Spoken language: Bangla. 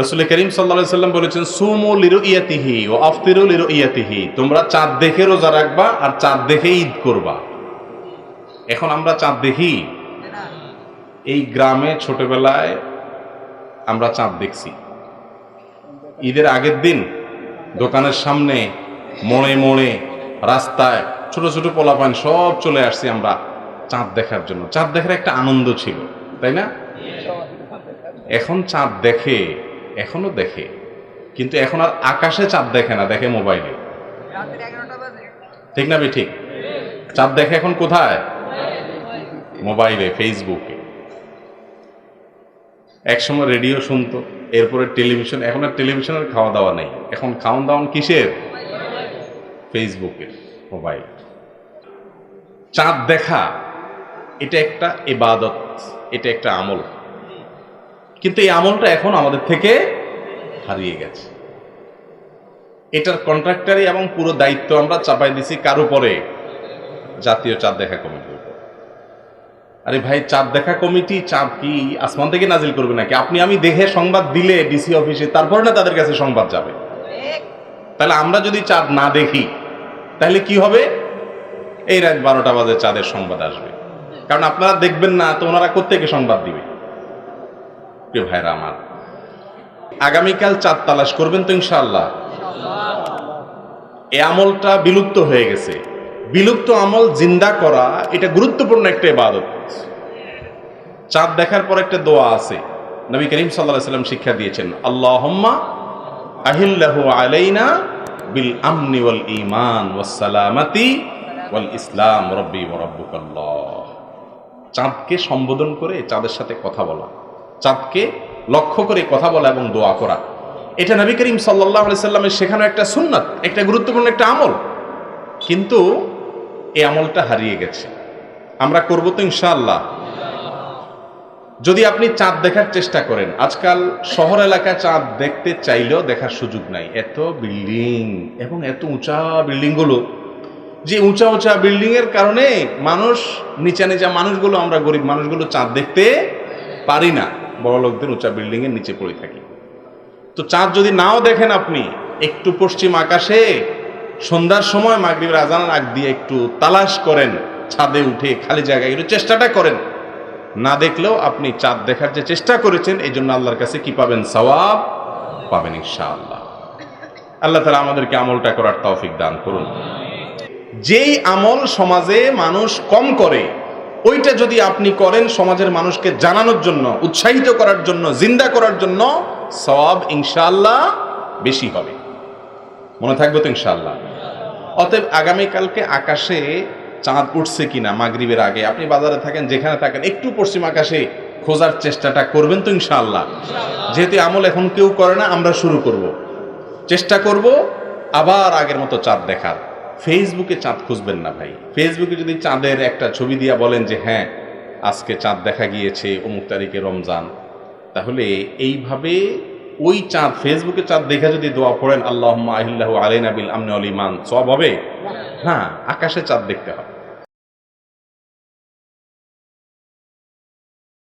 রসুল করিম সাল্লা সাল্লাম বলেছেন সুমু লিরু ইয়াতিহি ও আফতিরু লিরু ইয়াতিহি তোমরা চাঁদ দেখে রোজা রাখবা আর চাঁদ দেখে ঈদ করবা। এখন আমরা চাঁদ দেখি? এই গ্রামে ছোটবেলায় আমরা চাঁদ দেখছি। ঈদের আগের দিন দোকানের সামনে মোড়ে মোড়ে রাস্তায় ছোট ছোট পোলাপান সব চলে আসছি আমরা চাঁদ দেখার জন্য। চাঁদ দেখার একটা আনন্দ ছিল তাই না? এখন চাঁদ দেখে এখনও দেখে। কিন্তু এখন আর আকাশে চাঁদ দেখে না দেখে মোবাইলে। ঠিক না ঠিক চাঁদ দেখে এখন কোথায়? মোবাইলে ফেসবুকে। একসময় রেডিও শুনতো এরপরে টেলিভিশন এখন আর টেলিভিশনের খাওয়া দাওয়া নেই। এখন খাওয়ান দাওয়ান কিসের? ফেসবুকের মোবাইল। চাঁদ দেখা এটা একটা ইবাদত এটা একটা আমল। কিন্তু এই আমলটা এখন আমাদের থেকে হারিয়ে গেছে। এটার কন্ট্রাক্টারি এবং পুরো দায়িত্ব আমরা চাপাই দিছি কার উপরে? জাতীয় চাঁদ দেখা কমিটির উপর। আরে ভাই, চাঁদ দেখা কমিটি, চাঁদ কি আসমান থেকে নাজিল করবে নাকি? আপনি আমি দেখে সংবাদ দিলে ডিসি অফিসে, তারপরে না তাদের কাছে সংবাদ যাবে? তাহলে আমরা যদি চাঁদ না দেখি, তাহলে কি হবে? এই রাত বারোটা বাজে চাঁদের সংবাদ আসবে। কারণ আপনারা দেখবেন না, তো ওনারা কোথেকে সংবাদ দিবে? প্রিয় ভাইরা আমার। আগামীকাল চাঁদ তালাশ করবেন তো ইনশাআল্লাহ। এ আমলটা বিলুপ্ত হয়ে গেছে। বিলুপ্ত আমল জিন্দা করা, এটা গুরুত্বপূর্ণ একটা ইবাদত। চাঁদ দেখার পর একটা দোয়া আছে। নবী করিম সাল্লাহ সাল্লাম শিক্ষা দিয়েছেন, আল্লাহম্মা আহিল্লাহু আলাইনা বিল আমনি ওয়াল ঈমান ওয়াস সালামাতি ওয়াল ইসলাম, রব্বি ওয়া রাব্বুকাল্লাহ। চাঁদকে সম্বোধন করে চাঁদের সাথে কথা বলা। চাঁদকে লক্ষ্য করে কথা বলা এবং দোয়া করা। এটা নবী করিম সাল্লাহ সাল্লামের শেখানো একটা সুন্নাত, একটা গুরুত্বপূর্ণ একটা আমল। কিন্তু এই আমলটা হারিয়ে গেছে। আমরা করব তো ইনশাআল্লাহ। যদি আপনি চাঁদ দেখার চেষ্টা করেন, আজকাল শহর এলাকায় চাঁদ দেখতে চাইলেও দেখার সুযোগ নাই। এত বিল্ডিং এবং এত উঁচা বিল্ডিংগুলো। যে উঁচা উঁচা বিল্ডিং এর কারণে মানুষ, নিচা নিচা মানুষগুলো, আমরা গরিব মানুষগুলো চাঁদ দেখতে পারি না। বড় লোকদের উঁচা বিল্ডিং এর নিচে পড়ে থাকি। তো চাঁদ যদি নাও দেখেন আপনি, একটু পশ্চিম আকাশে, সন্ধ্যার সময় মাগরিবের আজানের আগ দিয়ে একটু তালাশ করেন, ছাদে উঠে খালি জায়গায় একটু চেষ্টাটা করেন। না দেখলেও আপনি চাঁদ দেখার যে চেষ্টা করেছেন এই জন্য আল্লাহর কাছে কি পাবেন? সওয়াব পাবেন ইনশাআল্লাহ। আল্লাহ তালা আমাদেরকে আমলটা করার তৌফিক দান করুন। যেই আমল সমাজে মানুষ কম করে ওইটা যদি আপনি করেন সমাজের মানুষকে জানানোর জন্য, উৎসাহিত করার জন্য, জিন্দা করার জন্য, সওয়াব ইনশাল্লাহ বেশি হবে। মনে থাকবে তো ইনশাল্লাহ অতএব আগামীকালকে আকাশে চাঁদ উঠছে কিনা মাগরিবের আগে, আপনি বাজারে থাকেন, যেখানে থাকেন, একটু পশ্চিম আকাশে খোঁজার চেষ্টাটা করবেন তো ইনশাআল্লাহ। যেহেতু আমল এখন কেউ করে না, আমরা শুরু করব। চেষ্টা করব আবার আগের মতো চাঁদ দেখার। ফেসবুকে চাঁদ খুঁজবেন না ভাই। ফেসবুকে যদি চাঁদের একটা ছবি দিয়া বলেন যে হ্যাঁ আজকে চাঁদ দেখা গিয়েছে অমুক তারিখে রমজান। তাহলে এইভাবে ওই চাঁদ ফেসবুকে চাঁদ দেখে যদি দোয়া পড়েন আল্লাহ আহিল্লাহ আলেন আবিল আমনে অলিমান সব হবে? হ্যাঁ আকাশে চাঁদ দেখতে হবে।